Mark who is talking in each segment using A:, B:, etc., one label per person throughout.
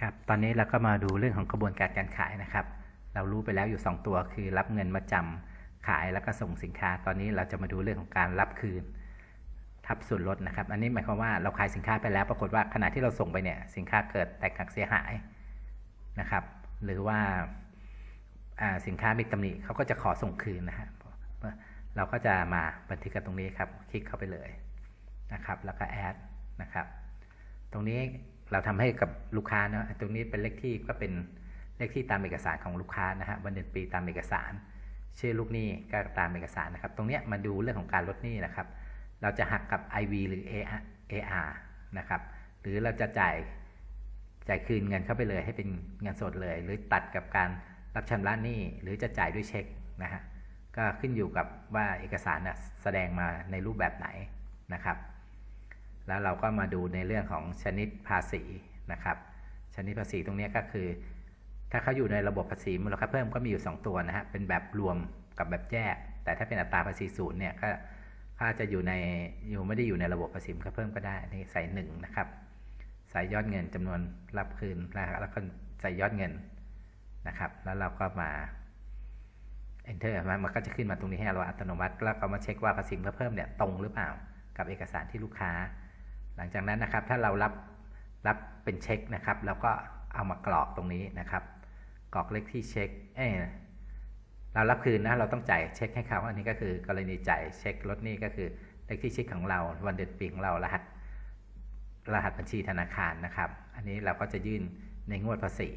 A: ครับตอนนี้เราก็มาดูเรื่องของกระบวนการการขายนะครับ เรารู้ไปแล้วอยู่ 2 ตัวคือรับเงินมาจำขายแล้วก็ส่งสินค้า ตอนนี้เราจะมาดูเรื่องของการรับคืน ทับส่วนลดนะครับ อันนี้หมายความว่าเราขายสินค้าไปแล้ว ปรากฏว่าขณะที่เราส่งไปเนี่ยสินค้าเกิดแตกหักเสียหายนะครับ หรือว่าสินค้ามีตำหนิเขาก็จะขอส่งคืนนะฮะเราก็จะมาบันทึกกันตรงนี้ครับ คลิกเข้าไปเลยนะครับ แล้วก็แอดนะครับ ตรงนี้ เราทำให้กับลูกค้านะตรงนี้เป็นเลขที่ก็เป็นเลขที่ตามเอกสารของลูกค้านะฮะวันเดือนปีตามเอกสาร ชื่อลูกหนี้ก็ตามเอกสารนะครับ ตรงเนี้ยมาดูเรื่องของการลดหนี้นะครับ เราจะหักกับ IV หรือ AR นะครับ หรือเราจะจ่ายจ่ายคืนเงินเข้าไปเลยให้เป็นเงินสดเลย หรือตัดกับการรับชำระหนี้หรือจะจ่ายด้วยเช็คนะฮะก็ขึ้นอยู่กับว่าเอกสารนะแสดงมาในรูปแบบไหนนะครับ แล้วเราก็มาดูในเรื่องของชนิดภาษีนะครับ ชนิดภาษีตรงนี้ก็คือ ถ้าเขาอยู่ในระบบภาษีมูลค่าเพิ่มก็มีอยู่ 2 ตัวนะฮะเป็นแบบรวมกับแบบแยก แต่ถ้าเป็นอัตราภาษีศูนย์เนี่ยก็อาจจะอยู่ในอยู่ไม่ได้อยู่ในระบบภาษีมูลค่าเพิ่มก็ได้นี่ใส่หนึ่งนะครับใส่ยอดเงินจำนวนรับคืนแล้วแล้วก็ใส่ยอดเงินนะครับ แล้วเราก็มา enter มามันก็จะขึ้นมาตรงนี้ให้เราอัตโนมัติ แล้วก็มาเช็คว่าภาษีมูลค่าเพิ่มเนี่ยตรงหรือเปล่ากับเอกสารที่ลูกค้า หลังจากนั้นนะครับถ้าเรารับรับเป็นเช็คนะครับเราก็เอามากรอกตรงนี้นะครับ กรอกเลขที่เช็คเอเรารับคืนนะเราต้องจ่ายเช็คให้เขาอันนี้ก็คือกรณีจ่ายเช็คลดหนี้ก็คือเลขที่เช็คของเราวันเดือนปีของเรารหัสรหัสบัญชีธนาคารนะครับ อันนี้เราก็จะยื่นในงวดภาษี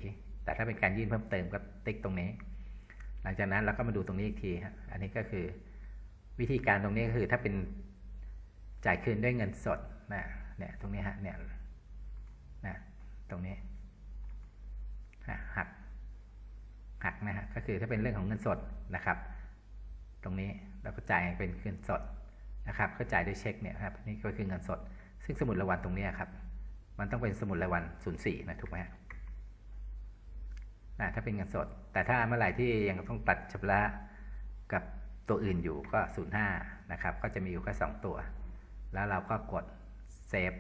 A: แต่ถ้าเป็นการยื่นเพิ่มเติมก็ติ๊กตรงนี้ หลังจากนั้นเราก็มาดูตรงนี้อีกทีอันนี้ก็คือวิธีการตรงนี้ก็คือถ้าเป็นจ่ายคืนด้วยเงินสดนะ เนี่ยตรงนี้ฮะเนี่ยนะตรงนี้ฮะหักหักนะฮะก็คือถ้าเป็นเรื่องของเงินสดนะครับ ตรงนี้เราก็จ่ายเป็นเงินสดนะครับก็จ่ายด้วยเช็คเนี่ยครับนี่ก็คือเงินสด ซึ่งสมุดรายวันตรงนี้ครับ มันต้องเป็นสมุดรายวัน04นย์สี่นะถูกไหมฮะถ้าเป็นเงินสด แต่ถ้าเมื่อไหร่ที่ยังต้องตัดชำระกับตัวอื่นอยู่ก็ 05 นะครับ ก็จะมีอยู่แค่2ตัว แล้วเราก็กด เซฟ